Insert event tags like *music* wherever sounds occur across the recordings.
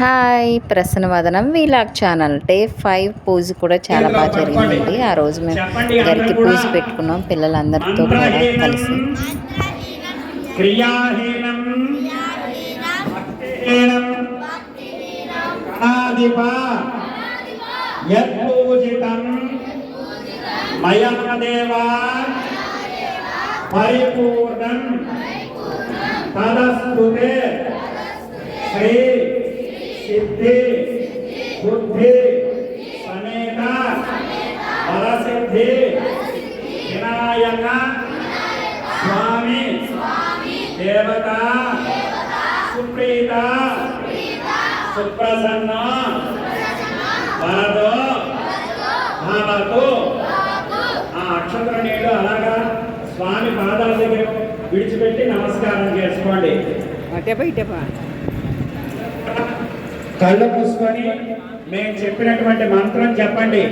Hi Prasannavadanam vlog channel. Day five పూజ కూడా చాలా బాగా జరిగిందండి. ఆ రోజు మేము గారికి పూజ పెట్టుకున్నాం పిల్లలందరితో కూడా కలిసి. పరిపూర్ణం. తదస్తుతే శ్రీ సిద్ధి. బుద్ధి. సమేత. వరసిద్ధి. వినాయక. స్వామి. దేవత. సుప్రీత. సుప్రసన్న. వరదో. భావతు. ఆ అక్షత్ర నీళ్ళు అలాగా స్వామి పాదాల దగ్గర విడిచిపెట్టి నమస్కారం చేసుకోండి. కళ్ళు మూసుకొని మేము చెప్పినటువంటి మంత్రం చెప్పండి.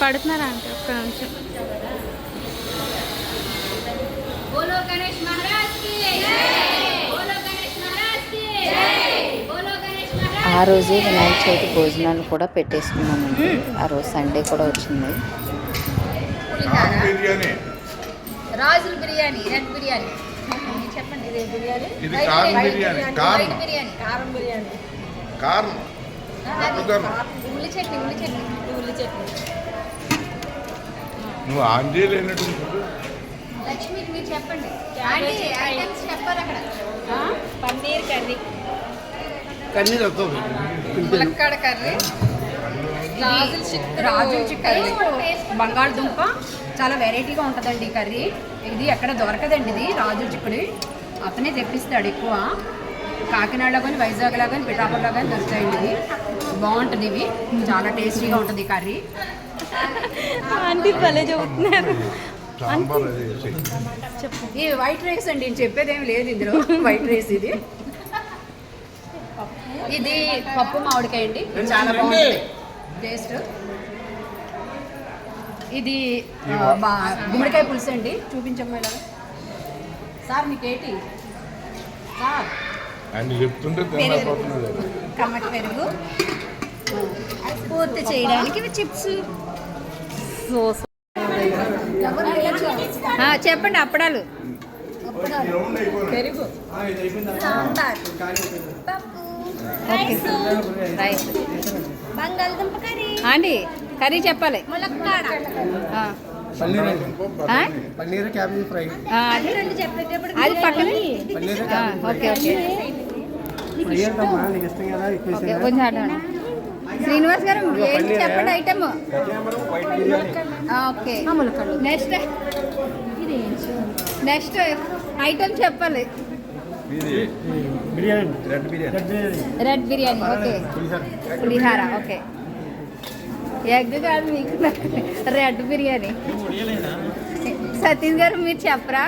పడుతున్నారా అంటే ఒక్క నిమిషం. ఆ రోజే వినాయక చవితి భోజనాలు కూడా పెట్టేసుకున్నాము ఆ రోజు సండే కూడా వచ్చింది. బిర్యానీ. బిర్యానీ నువ్వు ఆన్ లక్ష్మికి మీరు చెప్పండి. ఐటమ్స్ చెప్పారు అక్కడ. పన్నీర్ కర్రీ. కన్నీరు ములక్కాడ కర్రీ. రాజుల చిక్కుడు రాజుల టేస్ట్ బంగాళదుంప? చాలా వెరైటీగా ఉంటుందండి ఈ కర్రీ. ఇది ఎక్కడ దొరకదండి ఇది రాజుల చిక్కుడు. అతనే తెప్పిస్తాడు ఎక్కువ. కాకినాడలో కానీ వైజాగ్లో కానీ పిఠాపురలో కానీ దొరుకుతాయండి ఇది బాగుంటుంది ఇవి. చాలా టేస్టీగా ఉంటుంది ఈ కర్రీ. ఆంటీ భలే చెబుతున్నారు. సాంబార్. ఈ వైట్ రైస్ అండి నేను చెప్పేదేమి లేదు ఇందులో. *laughs* వైట్ రైస్ ఇది. ఇది పప్పు మామిడికాయ అండి. చాలా బాగుంటుంది. టేస్ట్ ఇది గుమ్మడికాయ పులుసు అండి. చూపించమ్మా ఇలా సార్ మీకు ఏంటి? సార్. చెప్తుంటే కమ్మటి పెరుగు. పూర్తి చేయడానికి చిప్స్. చెప్పండి అప్పడాలు. రైస్ అండి కర్రీ చెప్పాలి. ములక్కాడ. ఆ. పన్నీర్ ఆ? Paneer cabbage fry. ఆ, అది. రెండు చెప్పేటప్పుడు అది పక్కన. పన్నీర్ ఆ, ఓకే ఓకే. కొంచెం అడగండి శ్రీనివాస్ గారు ఏంటి చెప్పండి item okay. Next next item చెప్పాలి. రెడ్ బిర్యానీ. ఓకే. పులిహార. ఓకే. ఎగ్ కాదు మీకు రెడ్ బిర్యానీ. సతీష్ గారు మీరు చెప్పరా?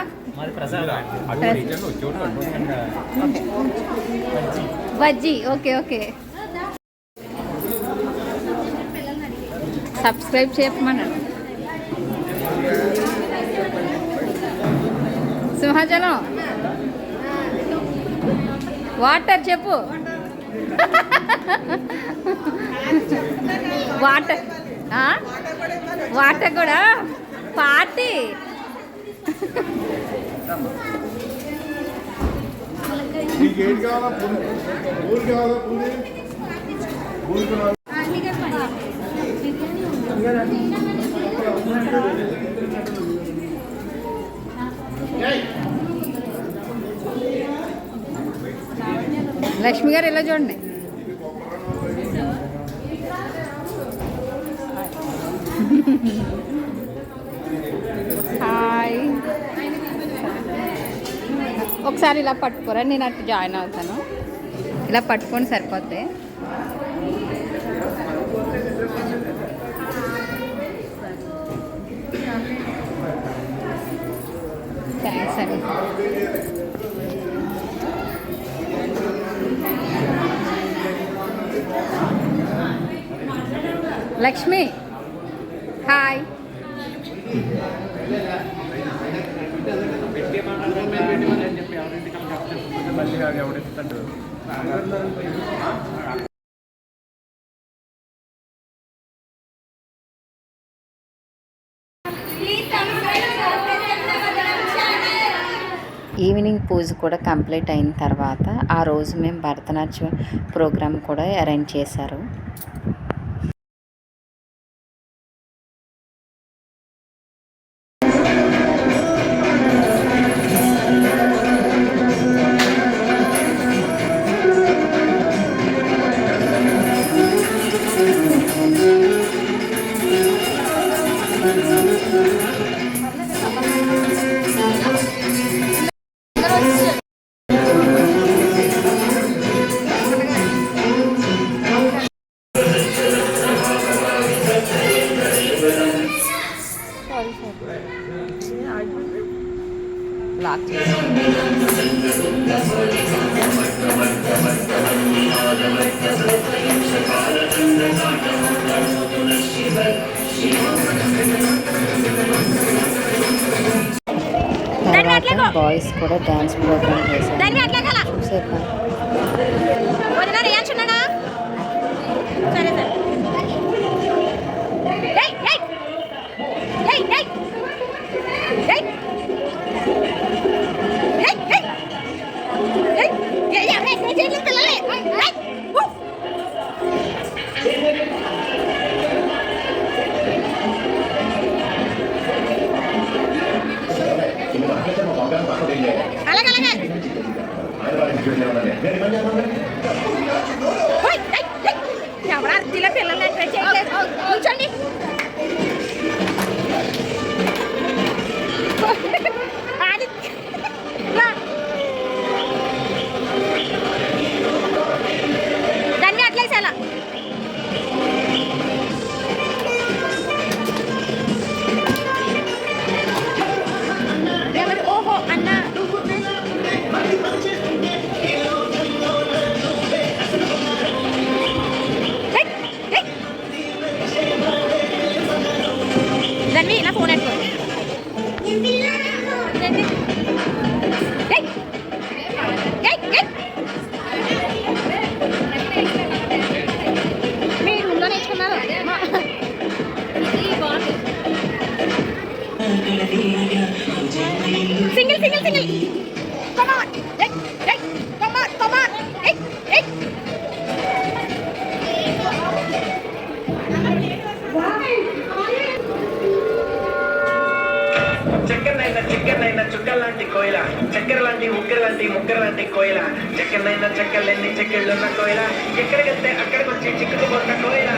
Bajji okay okay. సబ్స్క్రైబ్ చేయమన్నాడు. సింహాచలం? వాటర్ చెప్పు. వాటర్? వాటర్ కూడా? పార్టీ. కావాలా? లక్ష్మి గారు ఇలా చూడండి. హాయ్. ఒకసారి ఇలా పట్టుకోరా నేను అటు జాయిన్ అవుతాను. ఇలా పట్టుకొని సరిపోతే. థ్యాంక్స్ అండి. లక్ష్మి. హాయ్. ఈవినింగ్ పూజ కూడా కంప్లీట్ అయిన తర్వాత ఆ రోజు మేము భరతనాట్యం ప్రోగ్రాం కూడా అరేంజ్ చేశారు. Lucky. తర్వాత బాయ్స్ కూడా డ్యాన్స్ ప్రోగ్రామ్ చేశారు చూసేద్దాం ¡Ayer no te single. Come on. Hey, hey. Come చుక్కల లాంటి కోయిల చక్కెర లాంటి ముక్కర లాంటి ముక్కర లాంటి కోయిల చక్కెరనైనా చక్కెరలేని చక్కెళ్ళున్న కోయిల ఎక్కడికెళ్తే అక్కడికి వచ్చి చిక్కుకుపోతున్న కోయిల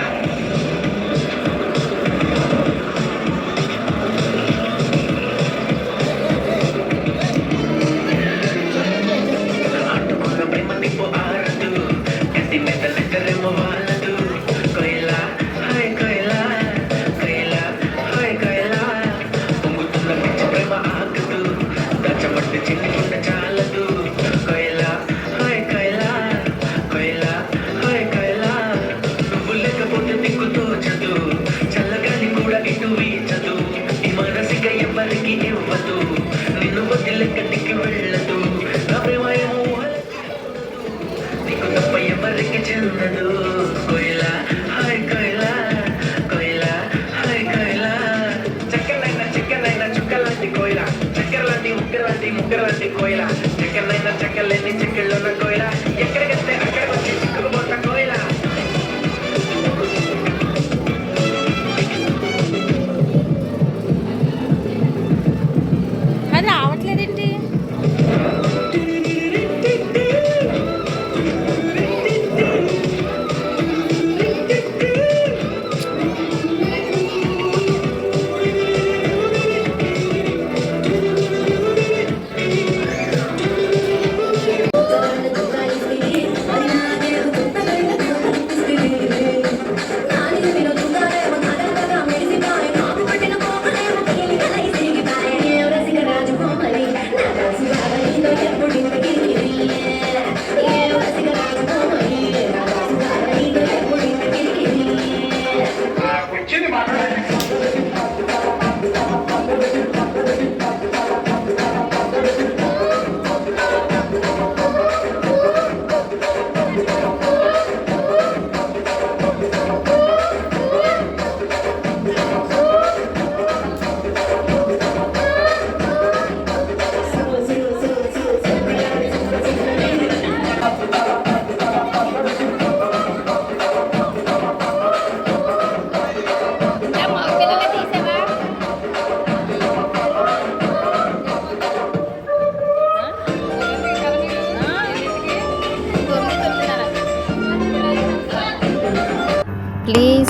Chicken in a chicken in a chicken